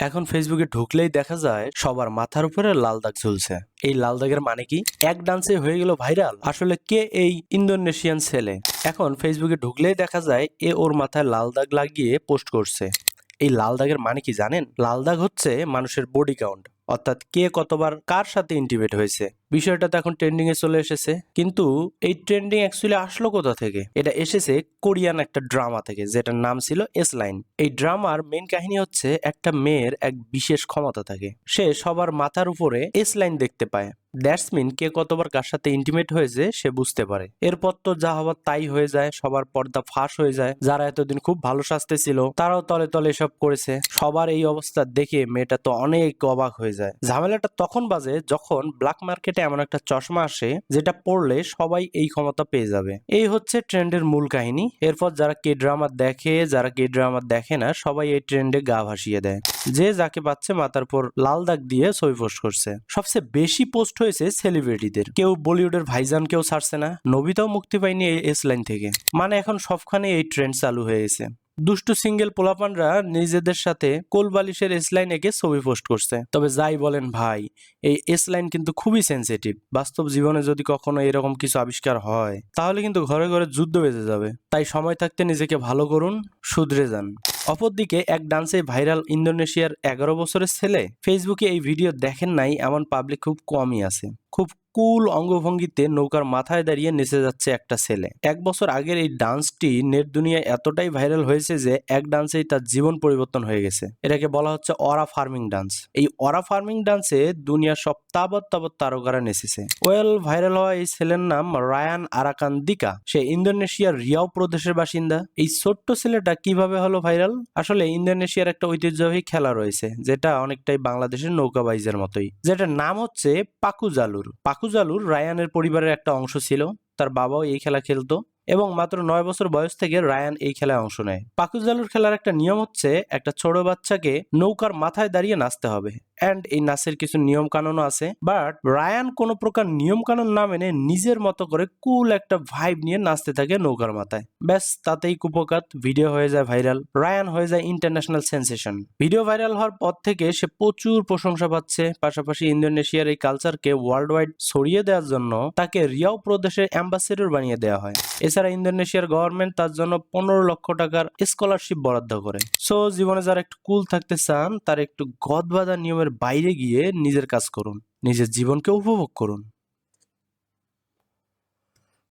এখন ফেসবুকে ঢুকলেই দেখা যায় সবার মাথার উপরে লাল দাগ ঝুলছে। এই লাল দাগের মানে কি? এক ডান্সে হয়ে গেল ভাইরাল। আসলে কে এই ইন্দোনেশিয়ান ছেলে? এখন ফেসবুকে ঢুকলেই দেখা যায় এ ওর মাথায় লাল দাগ লাগিয়ে পোস্ট করছে। এই লাল দাগের মানে কি জানেন? লাল দাগ হচ্ছে মানুষের বডি কাউন্ট অর্থাৎ কে কতবার কার সাথে ইন্টিমেট হয়েছে। বিষয়টা তো এখন ট্রেন্ডিং এ চলে এসেছে। কিন্তু এই ট্রেন্ডিং অ্যাকচুয়ালি আসলো কোথা থেকে? এটা এসেছে কোরিয়ান একটা ড্রামা থেকে, যেটার নাম ছিল এস লাইন এই ড্রামার মেন কাহিনী হচ্ছে একটা মেয়ের এক বিশেষ ক্ষমতা থাকে। সে সবার মাথার উপরে এস লাইন দেখতে পায়। দ্যাটস মিন কে কতবার কার সাথে ইন্টিমেট হয়েছে সে বুঝতে পারে। এরপর তো যা হবার তাই হয়ে যায়, সবার পর্দা ফাঁস হয়ে যায়। যারা এতদিন খুব ভালো সাজতে ছিল, তারাও তলে তলে এসব করেছে। সবার এই অবস্থা দেখে মেয়েটা তো অনেক অবাক হয়ে যায়। ঝামেলাটা তখন বাজে যখন ব্ল্যাক মার্কেটে এমন একটা চশমা আসে যেটা পড়লে সবাই এই ক্ষমতা পেয়ে যাবে। এই হচ্ছে ট্রেন্ডের মূল কাহিনী। এরপর যারা কে ড্রামা দেখে, যারা কে ড্রামা দেখে না, সবাই এই ট্রেন্ডে গা ভাসিয়ে দেয়। যে যাকে পাচ্ছে মাথার পর লাল দাগ দিয়ে ছবি পোস্ট করছে। সবচেয়ে বেশি পোস্ট হয়েছে সেলিব্রিটিদের। কেউ বলিউডের ভাইজান কেউ ছাড়ছে না। নবিতাও মুক্তি পায়নি এই এস লাইন থেকে। মানে এখন সবখানে এই ট্রেন্ড চালু হয়ে গেছে। দুষ্টু সিঙ্গেল পোলাপানরা নিজেদের সাথে কোলবালিশের এস লাইন এঁকে ছবি পোস্ট করছে। তবে যাই বলেন ভাই, এই এস লাইন কিন্তু খুবই সেন্সিটিভ বাস্তব জীবনে যদি কখনো এরকম কিছু আবিষ্কার হয়, তাহলে কিন্তু ঘরে ঘরে যুদ্ধ বেজে যাবে। তাই সময় থাকতে নিজেকে ভালো করুন, শুধরে যান। অপরদিকে এক ডান্সে ভাইরাল ইন্দোনেশিয়ার এগারো বছরের ছেলে ফেসবুকে এই ভিডিও দেখেন নাই, এমন পাবলিক খুব কমই আছে। খুব কুল অঙ্গভঙ্গিতে নৌকার মাথায় দাঁড়িয়ে নেচে যাচ্ছে একটা ছেলে। এক বছর আগের এই ডান্সটি নেট দুনিয়ায় এতটাই ভাইরাল হয়েছে যে এক ডান্সেই তার জীবন পরিবর্তন হয়ে গেছে। এটাকে বলা হচ্ছে অরা ফার্মিং ডান্স। এই অরা ফার্মিং ডান্সে দুনিয়ার সব তাবৎ তাবৎ তারকারা নেচেছে। ওয়েল, ভাইরাল হওয়া এই ছেলের নাম রায়ান আরাকান দিকা সে ইন্দোনেশিয়ার রিয়াও প্রদেশের বাসিন্দা। এই ছোট্ট ছেলেটা কীভাবে হলো ভাইরাল? আসলে ইন্দোনেশিয়ার একটা ঐতিহ্যবাহী খেলা রয়েছে, যেটা অনেকটাই বাংলাদেশের নৌকাবাইজের মতোই, যেটার নাম হচ্ছে পাকুজালুর পাকুজালুর রায়ানের পরিবারের একটা অংশ ছিল। তার বাবাও এই খেলা খেলতো। এবং মাত্র নয় বছর বয়স থেকে রায়ান এই খেলায় অংশ নেয়। পাকুজালুর খেলার একটা নিয়ম হচ্ছে, একটা ছোট বাচ্চাকে নৌকার মাথায় দাঁড়িয়ে নাচতে হবে। অ্যান্ড এই নাচের কিছু নিয়ম কানুনও আছে বাট রায়ান কোনো প্রকার নিয়ম কানুন না মেনে নিজের মতো করে কুল একটা ভাইব নিয়ে নাচতে থাকে নৌকার মাথায়। ব্যাস, তাতেই কুপকাত ভিডিও হয়ে যায় ভাইরাল রায়ান হয়ে যায় ইন্টারন্যাশনাল সেন্সেশন ভিডিও ভাইরাল হওয়ার পর থেকে সে প্রচুর প্রশংসা পাচ্ছে, পাশাপাশি ইন্দোনেশিয়ার এই কালচারকে ওয়ার্ল্ড ওয়াইড ছড়িয়ে দেওয়ার জন্য তাকে রিয়াও প্রদেশের অ্যাম্বাসেডর বানিয়ে দেওয়া হয়। এছাড়া ইন্দোনেশিয়ার গভর্নমেন্ট তার জন্য পনেরো লক্ষ টাকার স্কলারশিপ বরাদ্দ করে। সো জীবনে যারা একটু কুল থাকতে চান, তার একটু গদবাধা নিয়মের বাইরে গিয়ে নিজের কাজ করুন, নিজের জীবনকে উপভোগ করুন।